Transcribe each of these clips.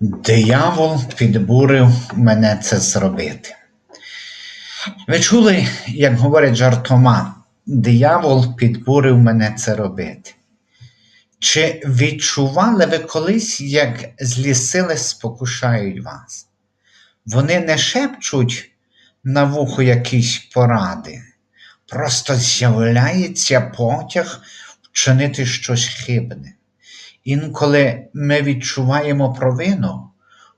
Диявол підбурив мене це зробити. Ви чули, як говорять жартома, диявол підбурив мене це робити. Чи відчували ви колись, як злі сили спокушають вас? Вони не шепчуть на вухо якісь поради, просто з'являється потяг вчинити щось хибне. Інколи ми відчуваємо провину,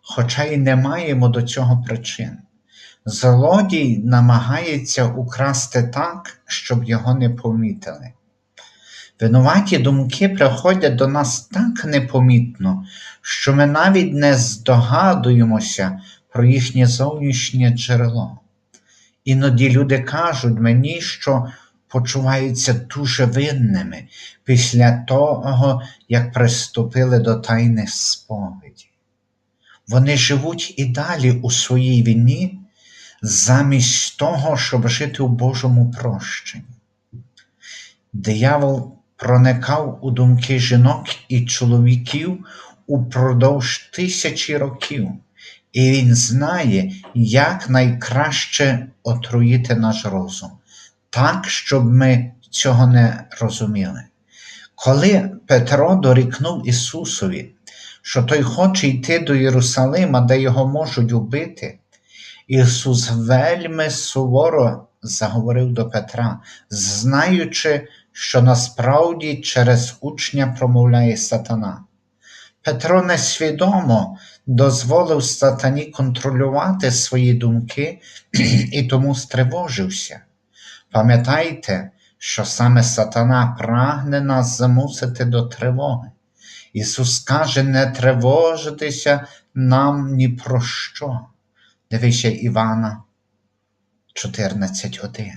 хоча й не маємо до цього причин. Злодій намагається украсти так, щоб його не помітили. Винуваті думки приходять до нас так непомітно, що ми навіть не здогадуємося про їхнє зовнішнє джерело. Іноді люди кажуть мені, що почуваються дуже винними після того, як приступили до тайни сповіді. Вони живуть і далі у своїй війні, замість того, щоб жити у Божому прощенні. Диявол проникав у думки жінок і чоловіків упродовж тисячі років, і він знає, як найкраще отруїти наш розум, так, щоб ми цього не розуміли. Коли Петро дорікнув Ісусові, що той хоче йти до Єрусалима, де його можуть убити, Ісус вельми суворо заговорив до Петра, знаючи, що насправді через учня промовляє сатана. Петро несвідомо дозволив сатані контролювати свої думки і тому стривожився. Пам'ятайте, що саме сатана прагне нас змусити до тривоги. Ісус каже, не тривожитися нам ні про що. Дивися Івана 14.1.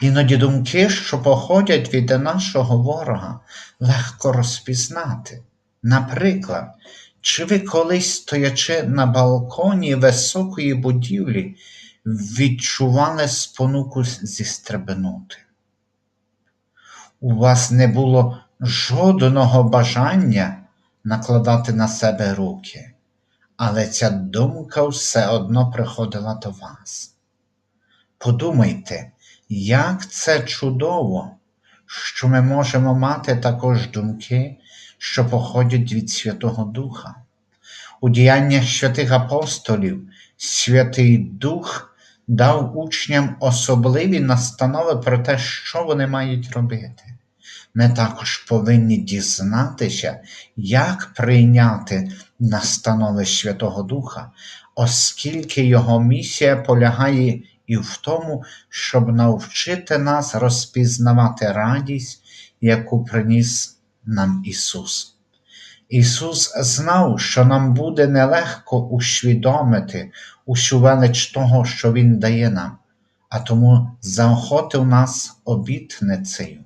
Іноді думки, що походять від нашого ворога, легко розпізнати. Наприклад, чи ви колись, стоячи на балконі високої будівлі, відчували спонуку зістрибнути? У вас не було жодного бажання накладати на себе руки, але ця думка все одно приходила до вас. Подумайте, як це чудово, що ми можемо мати також думки, що походять від Святого Духа. У діяннях святих апостолів Святий Дух дав учням особливі настанови про те, що вони мають робити. Ми також повинні дізнатися, як прийняти настанови Святого Духа, оскільки Його місія полягає і в тому, щоб навчити нас розпізнавати радість, яку приніс нам Ісус. Ісус знав, що нам буде нелегко усвідомити усю велич того, що Він дає нам, а тому заохотив нас обітницею.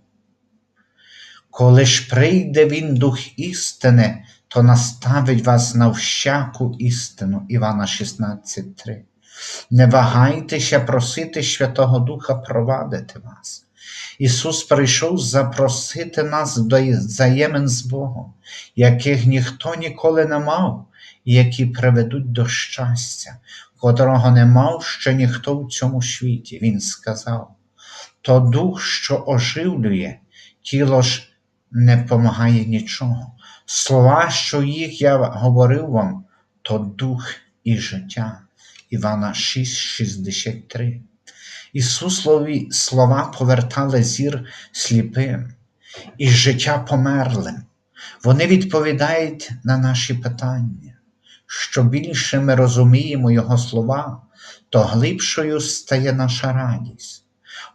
Коли ж прийде Він Дух істини, то наставить вас на всяку істину. Івана 16:3. Не вагайтеся просити Святого Духа провадити вас. Ісус прийшов запросити нас до взаємин з Богом, яких ніхто ніколи не мав, і які приведуть до щастя, котрого не мав ще ніхто в цьому світі. Він сказав: то дух, що оживлює, тіло ж не помагає нічого. Слова, що їх я говорив вам, то дух і життя. Івана 6,63. Ісусові слова повертали зір сліпим і життя померлим. Вони відповідають на наші питання. Що більше ми розуміємо Його слова, то глибшою стає наша радість.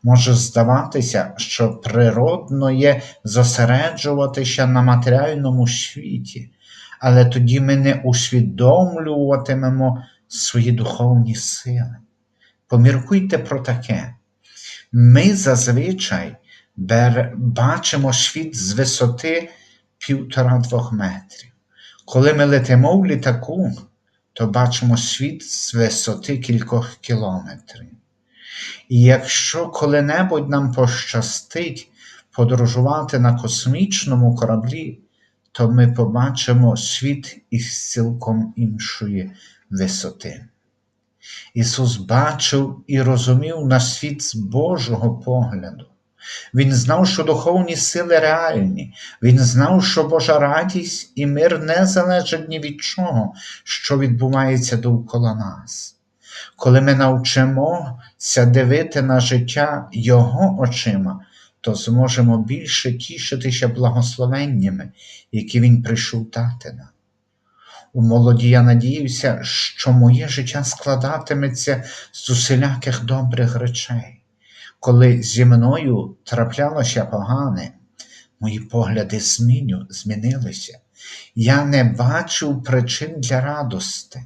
Може здаватися, що природно є зосереджуватися на матеріальному світі, але тоді ми не усвідомлюватимемо свої духовні сили. Поміркуйте про таке. Ми зазвичай бачимо світ з висоти півтора-двох метрів. Коли ми летимо в літаку, то бачимо світ з висоти кількох кілометрів. І якщо коли-небудь нам пощастить подорожувати на космічному кораблі, то ми побачимо світ із цілком іншої висоти. Ісус бачив і розумів на світ з Божого погляду. Він знав, що духовні сили реальні, він знав, що Божа радість і мир не залежать ні від чого, що відбувається довкола нас. Коли ми навчимося дивити на життя Його очима, то зможемо більше тішитися благословеннями, які Він прийшов дати нам. У молоді я надіюся, що моє життя складатиметься з усіляких добрих речей. Коли зі мною траплялося погане, мої погляди зміню, змінилися. Я не бачив причин для радости,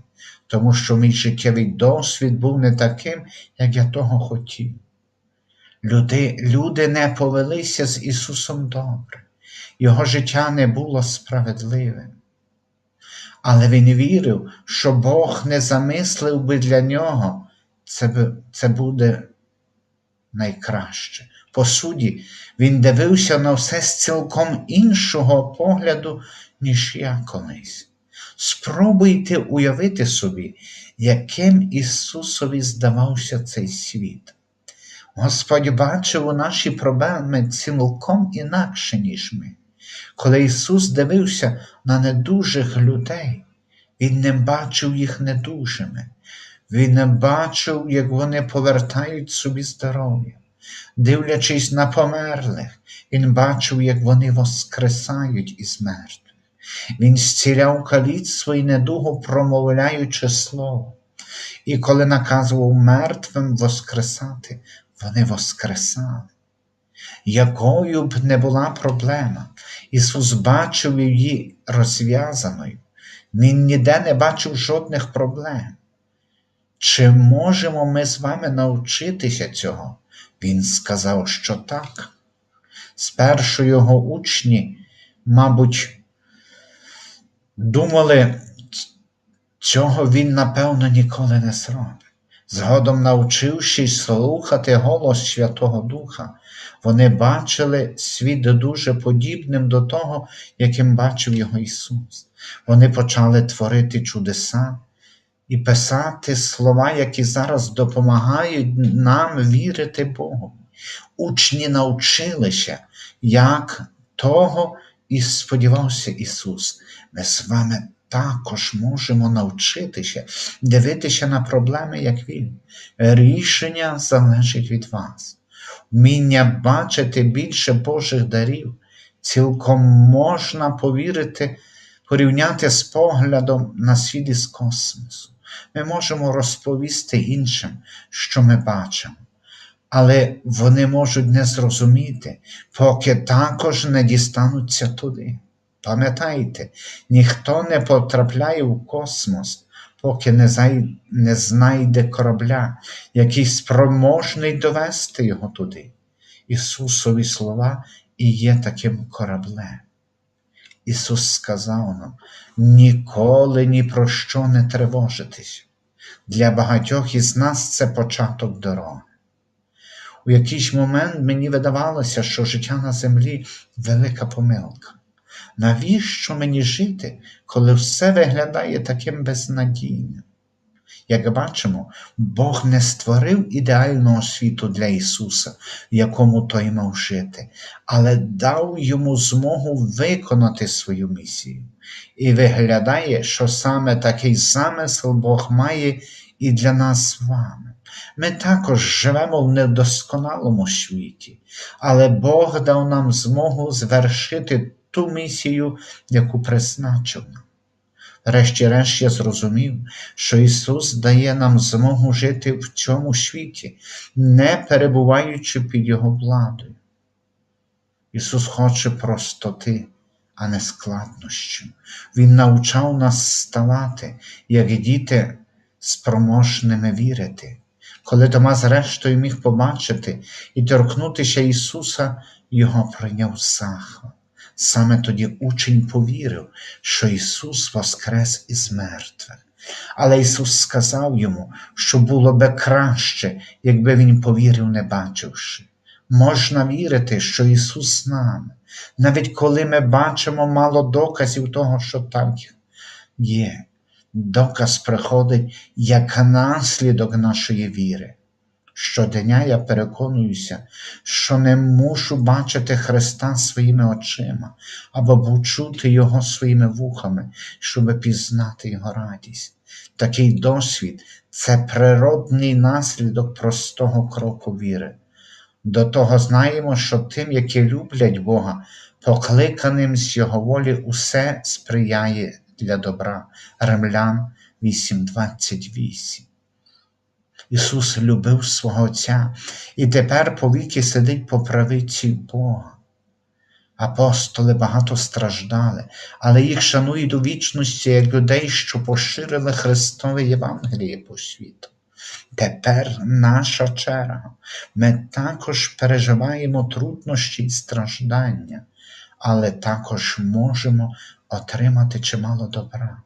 тому що мій життєвий досвід був не таким, як я того хотів. Люди, люди не повелися з Ісусом добре, Його життя не було справедливим. Але він вірив, що Бог не замислив би для нього, це, це буде найкраще. По суді, він дивився на все з цілком іншого погляду, ніж я колись. Спробуйте уявити собі, яким Ісусові здавався цей світ. Господь бачив у наші проблеми цілком інакше, ніж ми. Коли Ісус дивився на недужих людей, Він не бачив їх недужими, Він бачив, як вони повертають собі здоров'я. Дивлячись на померлих, Він бачив, як вони воскресають із мертвих. Він зціляв каліцтво і недугу, промовляючи слово. І коли наказував мертвим воскресати, вони воскресали. Якою б не була проблема, Ісус бачив її розв'язаною. Він ніде не бачив жодних проблем. Чи можемо ми з вами навчитися цього? Він сказав, що так. Спершу його учні, мабуть, думали, цього він, напевно, ніколи не зробить. Згодом, навчившись слухати голос Святого Духа, вони бачили світ дуже подібним до того, яким бачив його Ісус. Вони почали творити чудеса і писати слова, які зараз допомагають нам вірити Богу. Учні навчилися, як того і сподівався Ісус. Ми з вами також можемо навчитися дивитися на проблеми, як Він. Рішення залежить від вас. Вміння бачити більше Божих дарів, цілком можна повірити, порівняти з поглядом на світ із космосу. Ми можемо розповісти іншим, що ми бачимо, але вони можуть не зрозуміти, поки також не дістануться туди. Пам'ятайте, ніхто не потрапляє в космос, поки не, зай... не знайде корабля, який спроможний довести його туди. Ісусові слова і є таким кораблем. Ісус сказав нам: ніколи ні про що не тривожитись. Для багатьох із нас це початок дороги. У якийсь момент мені видавалося, що життя на землі велика помилка. Навіщо мені жити, коли все виглядає таким безнадійним? Як бачимо, Бог не створив ідеального світу для Ісуса, в якому той мав жити, але дав йому змогу виконати свою місію. І виглядає, що саме такий замисел Бог має і для нас з вами. Ми також живемо в недосконалому світі, але Бог дав нам змогу звершити ту місію, яку призначив нам. Врешті-решт я зрозумів, що Ісус дає нам змогу жити в цьому світі, не перебуваючи під Його владою. Ісус хоче простоти, а не складнощів. Він навчав нас ставати, як діти спроможними вірити. Коли Тома зрештою міг побачити і торкнутися Ісуса, Його прийняв захват. Саме тоді учень повірив, що Ісус воскрес із мертвих. Але Ісус сказав йому, що було би краще, якби Він повірив, не бачивши. можна вірити, що Ісус з нами, навіть коли ми бачимо мало доказів того, що так є. Доказ приходить як наслідок нашої віри. Щодня я переконуюся, що не мушу бачити Христа своїми очима або чути Його своїми вухами, щоб пізнати Його радість. Такий досвід це природний наслідок простого кроку віри. До того знаємо, що тим, які люблять Бога, покликаним з Його волі, усе сприяє для добра. Римлян 8:28. Ісус любив свого Отця і тепер повіки сидить по правиці Бога. Апостоли багато страждали, але їх шанують у вічності як людей, що поширили Христове Євангеліє по світу. Тепер наша черга. Ми також переживаємо труднощі і страждання, але також можемо отримати чимало добра,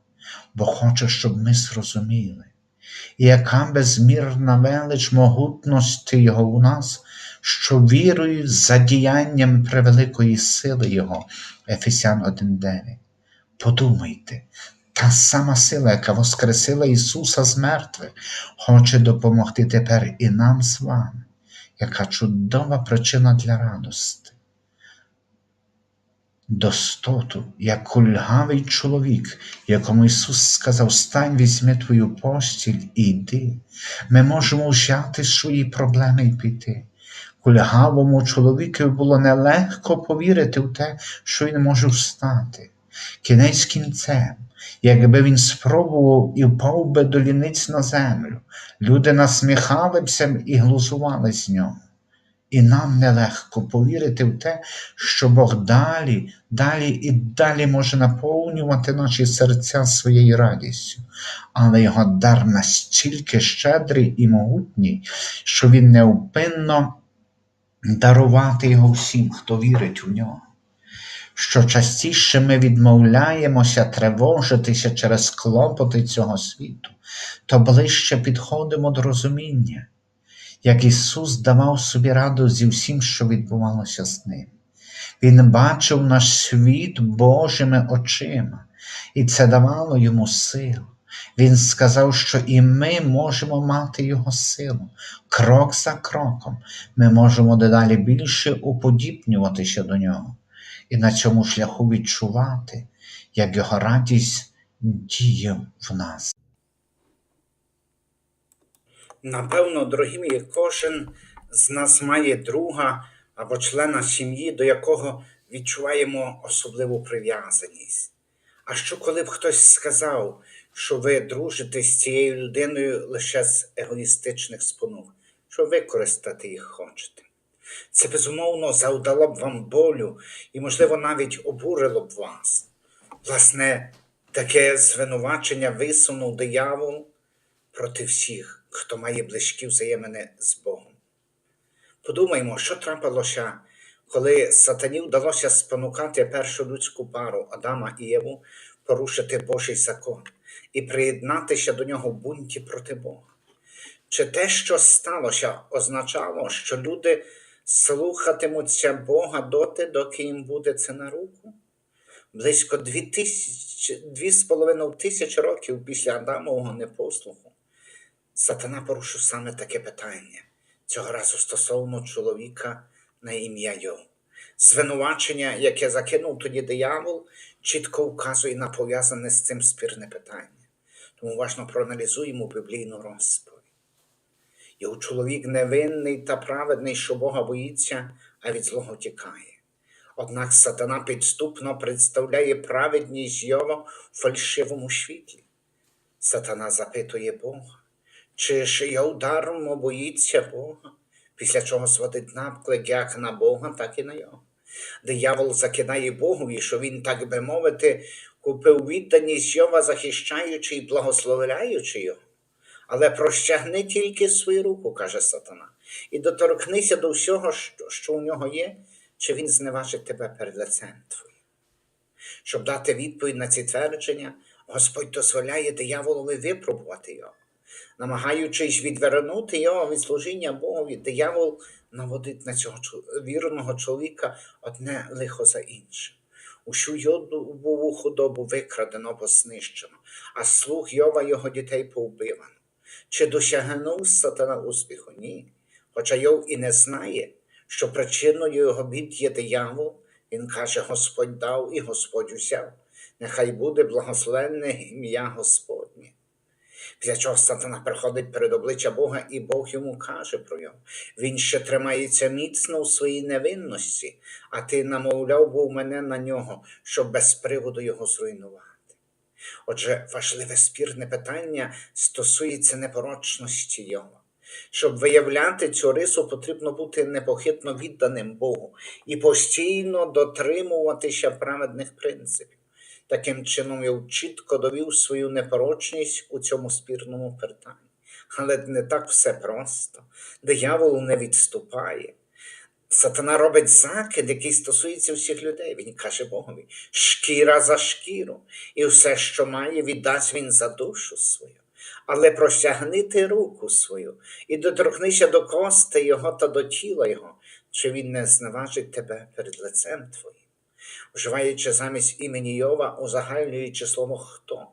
бо хоче, щоб ми зрозуміли, і яка безмірна велич могутності Його у нас, що вірою за діянням превеликої сили Його, Ефесян 1.9. Подумайте, та сама сила, яка воскресила Ісуса з мертвих, хоче допомогти тепер і нам з вами, яка чудова причина для радости. Достоту, як кульгавий чоловік, якому Ісус сказав, стань, візьми твою постіль і йди. Ми можемо взяти свої проблеми і піти. Кульгавому чоловікові було нелегко повірити в те, що він може встати. Кінець кінцем, якби він спробував і впав би до ліниць на землю, люди насміхалися і глузували з нього. І нам нелегко повірити в те, що Бог далі, далі і далі може наповнювати наші серця своєю радістю, але його дар настільки щедрий і могутній, що він неупинно дарувати його всім, хто вірить у нього. Що частіше ми відмовляємося тривожитися через клопоти цього світу, то ближче підходимо до розуміння як Ісус давав собі раду зі всім, що відбувалося з ним. Він бачив наш світ Божими очима, і це давало йому силу. Він сказав, що і ми можемо мати Його силу. Крок за кроком ми можемо дедалі більше уподібнюватися до нього, і на цьому шляху відчувати, як Його радість діє в нас. Напевно, дорогі мої, кожен з нас має друга або члена сім'ї, до якого відчуваємо особливу прив'язаність. А що коли б хтось сказав, що ви дружите з цією людиною лише з егоїстичних спонук, що використати їх хочете? Це безумовно завдало б вам болю і, можливо, навіть обурило б вас. Власне, таке звинувачення висунув диявол проти всіх хто має близькі взаємини з Богом. Подумаймо, що трапилося, коли сатані вдалося спонукати першу людську пару Адама і Єву порушити Божий закон і приєднатися до нього в бунті проти Бога. Чи те, що сталося, означало, що люди слухатимуться Бога доти, доки їм буде це на руку? Близько дві, тисяч, дві з половиною тисяч років після Адамового непослуху Сатана порушив саме таке питання, цього разу стосовно чоловіка на ім'я Йов. Звинувачення, яке закинув тоді диявол, чітко вказує на пов'язане з цим спірне питання. Тому уважно проаналізуємо біблійну розповідь. Його чоловік невинний та праведний, що Бога боїться, а від злого тікає. Однак сатана підступно представляє праведність Йова в фальшивому світлі. Сатана запитує Бога. Чи ж Йов дармо боїться Бога, після чого сводить наклик як на Бога, так і на його. Диявол закидає Богові, що він, так би мовити, купив відданість Йова, захищаючи і благословляючи його. Але прощагни тільки свою руку, каже сатана, і доторкнися до всього, що у нього є, чи він зневажить тебе перед лицем твоїм. Щоб дати відповідь на ці твердження, Господь дозволяє дияволові випробувати його намагаючись відвернути його від служіння Богові, диявол наводить на цього вірного чоловіка одне лихо за іншим. Усю йодову худобу викрадено або знищено, а слуг Йова його дітей повбивано. Чи досягнув сатана успіху? Ні. Хоча Йов і не знає, що причиною його бід є диявол, він каже: Господь дав і Господь узяв. Нехай буде благословенне ім'я Господнє. Після чого сатана приходить перед обличчя Бога, і Бог йому каже про нього. Він ще тримається міцно у своїй невинності, а ти намовляв був мене на нього, щоб без приводу його зруйнувати. Отже, важливе спірне питання стосується непорочності Йова. Щоб виявляти цю рису, потрібно бути непохитно відданим Богу і постійно дотримуватися праведних принципів. Таким чином, Йов чітко довів свою непорочність у цьому спірному питанні. Але не так все просто. Диявол не відступає. Сатана робить закид, який стосується всіх людей. Він каже Богові: шкіра за шкіру, і все, що має, віддасть він за душу свою. Але простягни ти руку свою і доторкнися до кости його та до тіла його, чи він не зневажить тебе перед лицем твоїм. Вживаючи замість імені Йова, узагальнюючи слово хто,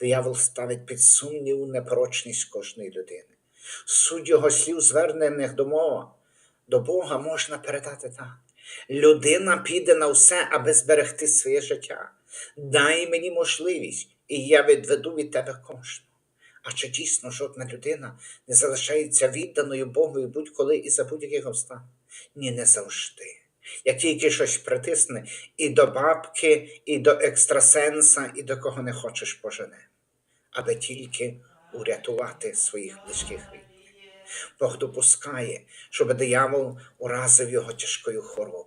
диявол ставить під сумнів непорочність кожної людини. Суть його слів, звернених до мова, до Бога можна передати так. Людина піде на все, аби зберегти своє життя. Дай мені можливість, і я відведу від тебе кожного. А чи дійсно жодна людина не залишається відданою Богу будь-коли і за будь-яких обставин? Ні, не завжди. Як тільки щось притисне і до бабки, і до екстрасенса, і до кого не хочеш пожене, аби тільки урятувати своїх близьких рідних. Бог допускає, щоб диявол уразив його тяжкою хворобою.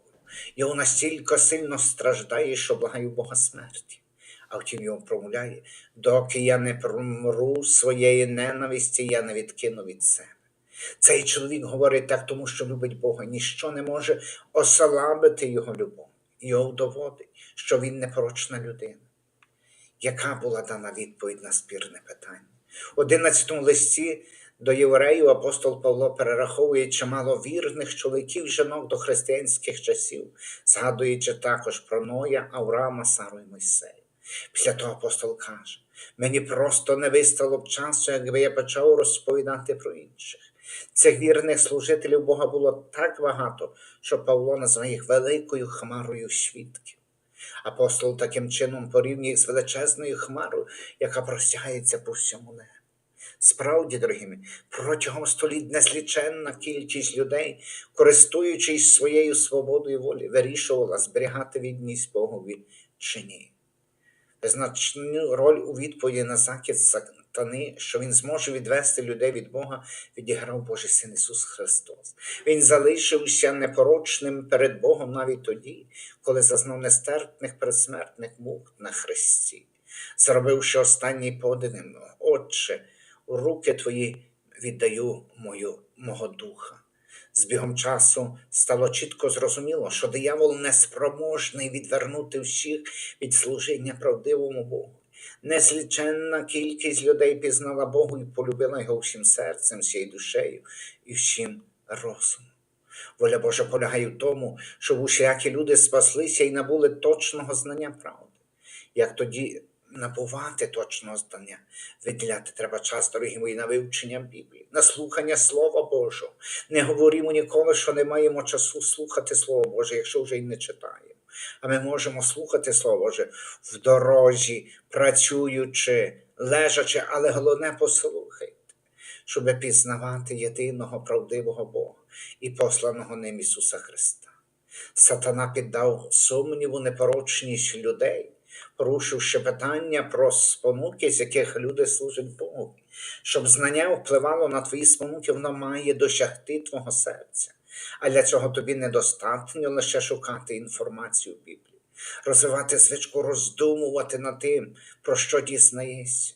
Його настільки сильно страждає, що благає Бога смерті. А втім його промовляє, доки я не промру своєї ненависті, я не відкину від себе. Цей чоловік говорить так, тому що любить Бога, ніщо не може ослабити його любов. Його доводить, що він непорочна людина. Яка була дана відповідь на спірне питання? У 11 листі до євреїв апостол Павло перераховує чимало вірних чоловіків жінок до християнських часів, згадуючи також про Ноя, Авраама, Сару і Мойсея. Після того апостол каже: мені просто не вистало б часу, якби я почав розповідати про інших. Цих вірних служителів Бога було так багато, що Павло назває їх великою хмарою свідків. Апостол таким чином порівнює їх з величезною хмарою, яка простягається по всьому небу. Справді, дорогі протягом століть незліченна кількість людей, користуючись своєю свободою волі, вирішувала зберігати відність Богові чи ні. Значну роль у відповіді на закид сатани, що він зможе відвести людей від Бога, відіграв Божий Син Ісус Христос. Він залишився непорочним перед Богом навіть тоді, коли зазнав нестерпних предсмертних мук на хресті, зробивши останній подивим, Отче, у руки твої віддаю мою, мого духа. З бігом часу стало чітко зрозуміло, що диявол неспроможний відвернути всіх від служіння правдивому Богу. Незліченна кількість людей пізнала Богу і полюбила його всім серцем, всією душею і всім розумом. Воля Божа полягає в тому, щоб усілякі люди спаслися і набули точного знання правди. Як тоді набувати точного знання, виділяти треба час, дорогі мої, на вивчення Біблії, на слухання Слова Божого. Не говоримо ніколи, що не маємо часу слухати Слово Боже, якщо вже й не читаємо. А ми можемо слухати Слово Боже в дорозі, працюючи, лежачи, але головне послухайте, щоб пізнавати єдиного правдивого Бога і посланого ним Ісуса Христа. Сатана піддав сумніву непорочність людей, порушивши питання про спонуки, з яких люди служать Богу. Щоб знання впливало на твої спонуки, воно має досягти твого серця. А для цього тобі недостатньо лише шукати інформацію в Біблії, розвивати звичку роздумувати над тим, про що дізнаєшся.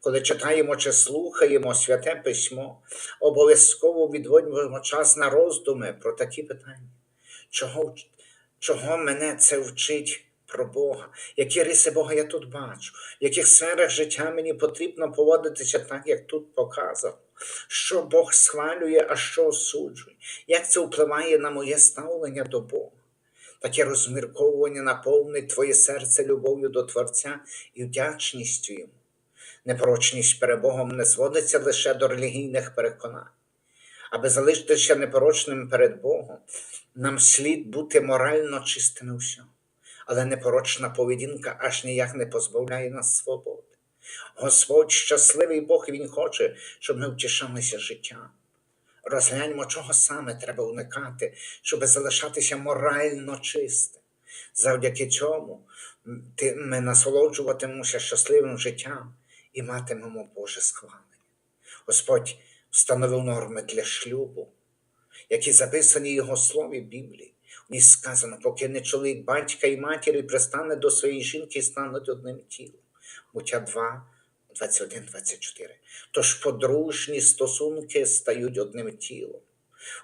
Коли читаємо чи слухаємо святе письмо, обов'язково відводимо час на роздуми про такі питання. Чого, чого мене це вчить про Бога? Які риси Бога я тут бачу? В яких сферах життя мені потрібно поводитися так, як тут показано? що Бог схвалює, а що осуджує, як це впливає на моє ставлення до Бога. Таке розмірковування наповнить твоє серце любов'ю до Творця і вдячністю йому. Непорочність перед Богом не зводиться лише до релігійних переконань. Аби залишитися непорочним перед Богом, нам слід бути морально чистими всього. Але непорочна поведінка аж ніяк не позбавляє нас свободи. Господь щасливий Бог, Він хоче, щоб ми втішалися життям. Розгляньмо, чого саме треба уникати, щоб залишатися морально чистим. Завдяки цьому ми насолоджуватимемося щасливим життям і матимемо Боже схвалення. Господь встановив норми для шлюбу, які записані в його слові Біблії. Ній сказано, поки не чоловік батька і матері пристане до своєї жінки і стануть одним тілом. Буття 2, 21, 24. Тож подружні стосунки стають одним тілом.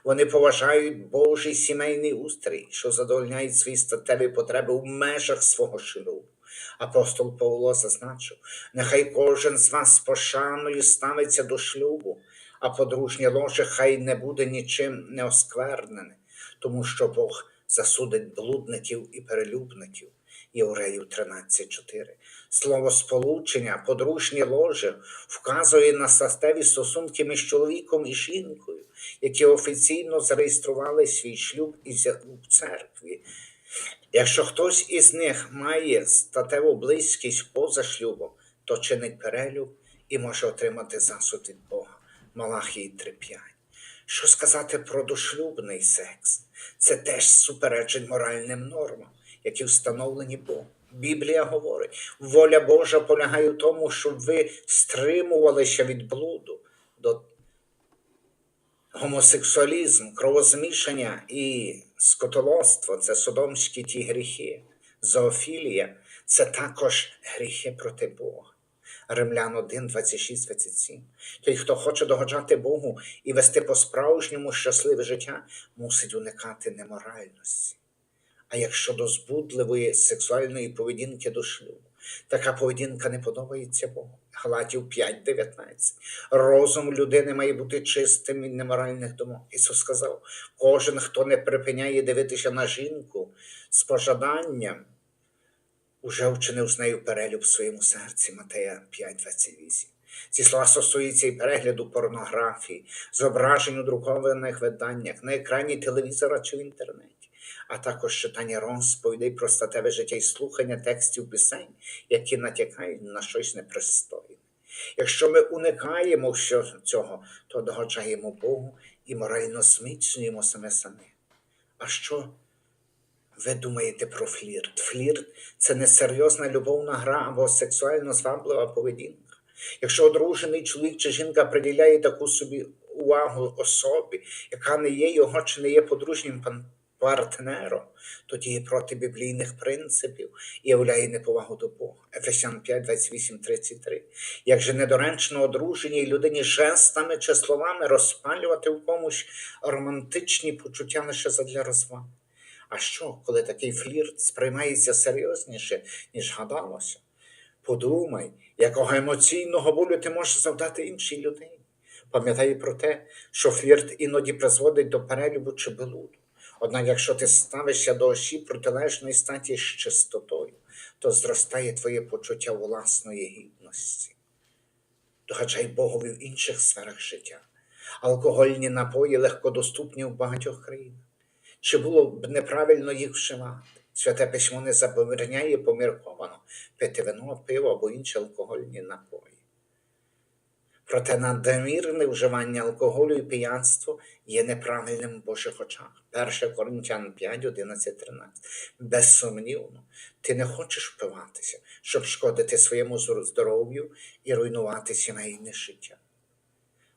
Вони поважають Божий сімейний устрій, що задовольняють свої статеві потреби в межах свого шлюбу. Апостол Павло зазначив, нехай кожен з вас з пошаною ставиться до шлюбу, а подружнє ложе хай не буде нічим не осквернене, тому що Бог засудить блудників і перелюбників. Євреїв 13.4. Слово сполучення, подружнє ложе вказує на статеві стосунки між чоловіком і жінкою, які офіційно зареєстрували свій шлюб і в церкві. Якщо хтось із них має статеву близькість поза шлюбом, то чинить перелюб і може отримати засуд від Бога. Малахії 3.5. Що сказати про дошлюбний секс? Це теж суперечить моральним нормам, які встановлені Богом. Біблія говорить, воля Божа полягає в тому, щоб ви стримувалися від блуду до гомосексуалізм, кровозмішання і скотолоство це содомські ті гріхи. Зоофілія це також гріхи проти Бога. Римлян 1, 26, 27. Той, хто хоче догоджати Богу і вести по-справжньому щасливе життя, мусить уникати неморальності. А якщо до збудливої сексуальної поведінки до шлюбу, така поведінка не подобається Богу. Галатів 5.19. Розум людини має бути чистим від неморальних думок. Ісус сказав: кожен, хто не припиняє дивитися на жінку з пожаданням, уже вчинив з нею перелюб в своєму серці. Матея 5.28. Ці слова стосуються і перегляду порнографії, зображень у друкованих виданнях, на екрані телевізора чи в інтернеті, а також читання розповідей про статеве життя і слухання текстів пісень, які натякають на щось непристойне. Якщо ми уникаємо цього, то догоджаємо Богу і морально зміцнюємо саме саме. А що ви думаєте про флірт? Флірт це несерйозна любовна гра або сексуально зваблива поведінка. Якщо одружений чоловік чи жінка приділяє таку собі увагу особі, яка не є його чи не є подружнім партнером, то діє проти біблійних принципів і являє неповагу до Бога. Ефесян 5, 28, 33. Як же недоречно одруженій людині жестами чи словами розпалювати в комусь романтичні почуття лише задля розваги. А що, коли такий флірт сприймається серйозніше, ніж гадалося? Подумай, якого емоційного болю ти можеш завдати іншій людині. Пам'ятай про те, що флірт іноді призводить до перелюбу чи блуду. Однак, якщо ти ставишся до осіб протилежної статі з чистотою, то зростає твоє почуття власної гідності. Догаджай Богові в інших сферах життя. Алкогольні напої легкодоступні в багатьох країнах. Чи було б неправильно їх вживати? Святе письмо не забороняє помірковано пити вино, пиво або інші алкогольні напої. Проте надмірне вживання алкоголю і п'янство є неправильним в Божих очах. 1 Коринтян 5, 11, 13. Безсумнівно, ти не хочеш впиватися, щоб шкодити своєму здоров'ю і руйнувати сімейне життя.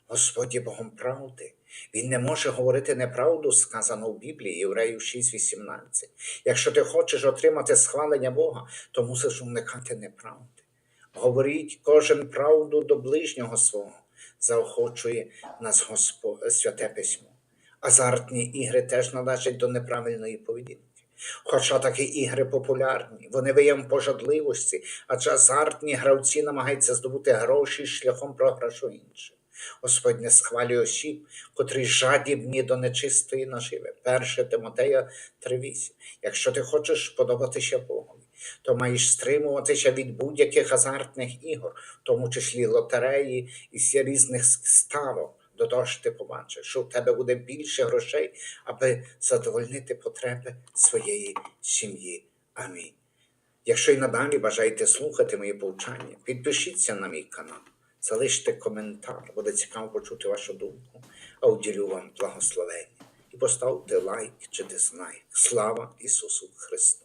Господь Богом правди. Він не може говорити неправду, сказано в Біблії, Євреїв 6.18. Якщо ти хочеш отримати схвалення Бога, то мусиш уникати неправди. Говоріть кожен правду до ближнього свого, заохочує нас Господь, святе письмо. Азартні ігри теж належать до неправильної поведінки. Хоча такі ігри популярні, вони виявом пожадливості, адже азартні гравці намагаються здобути гроші шляхом програшу інших. Господь не схвалює осіб, котрі жадібні до нечистої наживи. 1 Тимотея 3.8. Якщо ти хочеш подобатися Богові, то маєш стримуватися від будь-яких азартних ігор, в тому числі лотереї і різних ставок. До того ж ти побачиш, що в тебе буде більше грошей, аби задовольнити потреби своєї сім'ї. Амінь. Якщо й надалі бажаєте слухати мої повчання, підпишіться на мій канал, залиште коментар, буде цікаво почути вашу думку, а уділю вам благословення. І поставте лайк чи дизлайк. Слава Ісусу Христу!